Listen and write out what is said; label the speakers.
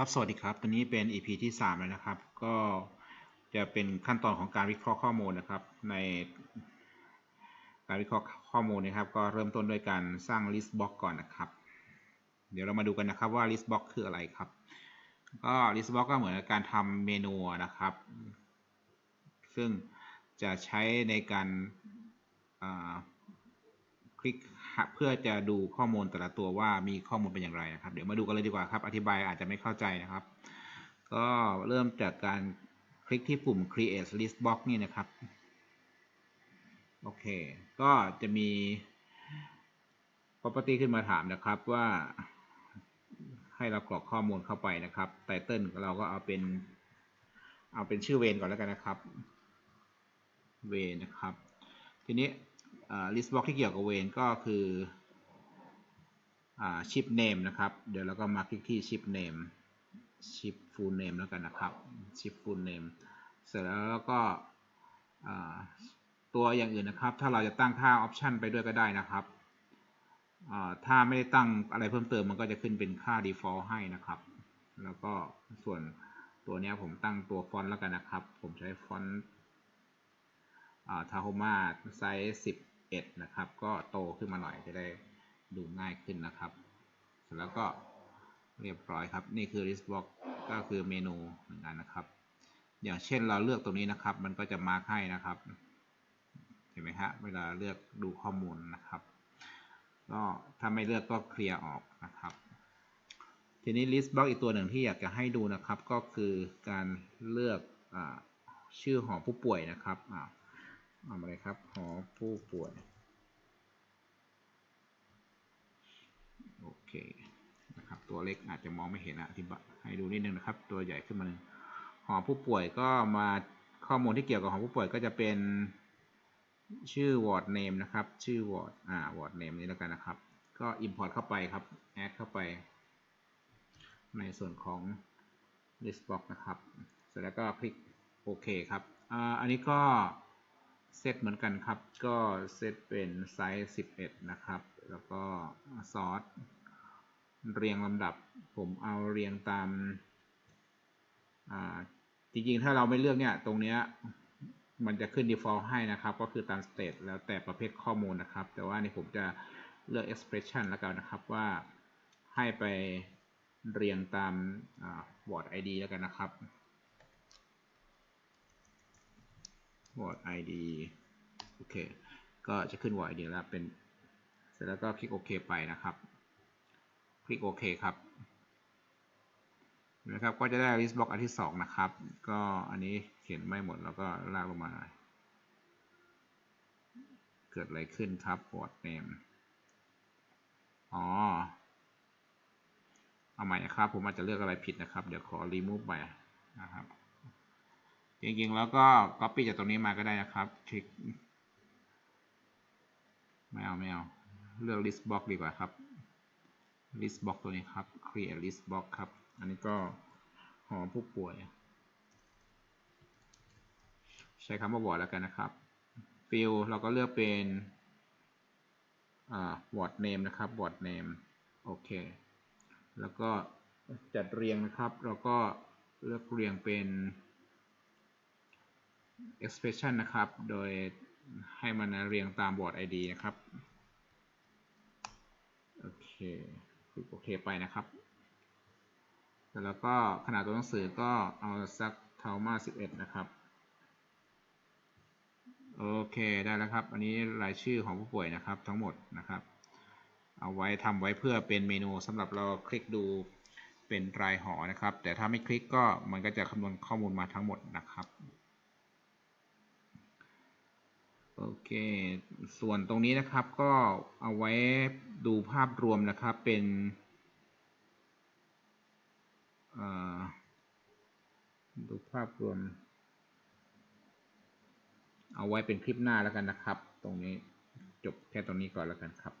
Speaker 1: ครับสวัสดีครับ ตัวนี้เป็น EP ที่ 3 แล้วนะครับ ก็จะเป็นขั้นตอนของการวิเคราะห์ข้อมูลนะครับ ในการวิเคราะห์ข้อมูลนะครับ ก็เริ่มต้นด้วยการสร้าง list box ก่อนนะครับ เดี๋ยวเรามาดูกันนะครับว่า list box คืออะไรครับ ก็ list box ก็เหมือนการทำเมนูนะครับ ซึ่งจะใช้ในการคลิก เพื่อจะดูข้อมูลแต่ละตัวว่ามีข้อมูลเป็นอย่างไรนะครับ เดี๋ยวมาดูกันเลยดีกว่าครับ อธิบายอาจจะไม่เข้าใจนะครับ ก็เริ่มจากการคลิกที่ปุ่ม create list box นี่นะครับ โอเค ก็จะมี property ขึ้นมาถามนะครับว่า ให้เรากรอกข้อมูลเข้าไปนะครับ title เราก็เอาเป็น เอาเป็นชื่อเวนก่อนแล้วกันนะครับ เวนนะครับ ทีนี้ list box ที่เกี่ยวกับเวนก็คือ ship name นะครับ เดี๋ยวเราก็มาคลิกที่ ship name ship full name แล้วกันนะครับ ship full name เสร็จแล้วก็ตัวอย่างอื่นนะครับ ถ้าเราจะตั้งค่า option ไปด้วยก็ได้นะครับ ถ้าไม่ได้ตั้งอะไรเพิ่มเติมมันก็จะขึ้นเป็นค่า default ให้นะครับ แล้วก็ส่วนตัวนี้ผมตั้งตัวฟอนต์แล้วกันนะครับ ผมใช้ฟอนต์ทาโฮมาไซส์ 11 นะครับ ก็โตขึ้นมาหน่อยจะได้ดูง่ายขึ้นนะครับ เสร็จแล้วก็เรียบร้อยครับ นี่คือ list box ก็คือเมนูเหมือนกันนะครับ อย่างเช่นเราเลือกตรงนี้นะครับ มันก็จะมาร์คให้นะครับ เห็นไหมฮะเวลาเลือกดูข้อมูลนะครับ ก็ถ้าไม่เลือกก็เคลียร์ออกนะครับ ทีนี้ list box อีกตัวหนึ่งที่อยากจะให้ดูนะครับ ก็คือการเลือกอชื่อหอผู้ป่วยนะครับ ทำอะไรครับ หอผู้ป่วย โอเค นะครับ ตัวเล็กอาจจะมองไม่เห็นอธิบายให้ดูนิดนึงนะครับ ตัวใหญ่ขึ้นมาหนึ่งหอผู้ป่วยก็มาข้อมูลที่เกี่ยวกับหอผู้ป่วยก็จะเป็นชื่อ ward name นะครับ ชื่อ ward อ่า ward name นี้แล้วกันนะครับ ก็ import เข้าไปครับ add เข้าไป ในส่วนของ list box นะครับ เสร็จแล้วก็คลิกโอเคครับอ่าอันนี้ก็ เซตเหมือนกันครับ ก็เซตเป็นไซส์ 11 นะครับ แล้วก็ซอสเรียงลำดับ ผมเอาเรียงตามจริงๆ ถ้าเราไม่เลือกเนี่ย ตรงเนี้ย มันจะขึ้น default ให้นะครับ ก็คือตาม state แล้วแต่ประเภทข้อมูลนะครับ แต่ว่านี่ผมจะเลือก expression แล้วกันนะครับว่าให้ไปเรียงตาม word id แล้วกันนะครับ word id โอเค ก็จะขึ้น word id แล้วเป็น เสร็จแล้วก็คลิกโอเคไปนะครับ คลิกโอเคครับนะครับ ก็จะได้ list box อันที่สองนะครับ ก็อันนี้เขียนไม่หมดแล้วก็ลากลงมา เกิดอะไรขึ้นครับ word name อ๋อ เอาใหม่นะครับ ผมอาจจะเลือกอะไรผิดนะครับ เดี๋ยวขอ remove ไปนะครับ จริงๆ แล้วก็ copy จากตรงนี้มาก็ได้นะครับคลิกไม่เอาไม่เอาเลือก list box ดีกว่าครับ list box ตัวนี้ครับ create list box ครับ อันนี้ก็หอผู้ป่วย ใช้คำว่า word แล้วกันนะครับ field เราก็เลือกเป็น word name นะครับ word name โอเค แล้วก็จัดเรียงนะครับ เราก็เลือกเรียงเป็น expression นะครับ โดยให้มันเรียงตามบอร์ด ID นะครับ โอเคคลิกโอเคไปนะครับ แล้วก็ขนาดตัวหนังสือก็เอาสักเทามา11 นะครับ โอเคได้แล้วครับ อันนี้รายชื่อของผู้ป่วยนะครับทั้งหมดนะครับ เอาไว้ทำไว้เพื่อเป็นเมนูสำหรับเราคลิกดูเป็นรายหอนะครับ แต่ถ้าไม่คลิกก็มันก็จะคำนวณข้อมูลมาทั้งหมดนะครับ โอเค ส่วนตรงนี้นะครับก็เอาไว้ดูภาพรวมนะครับเป็นดูภาพรวม เอาไว้เป็นคลิปหน้าแล้วกันนะครับ ตรงนี้จบแค่ตรงนี้ก่อนแล้วกันครับ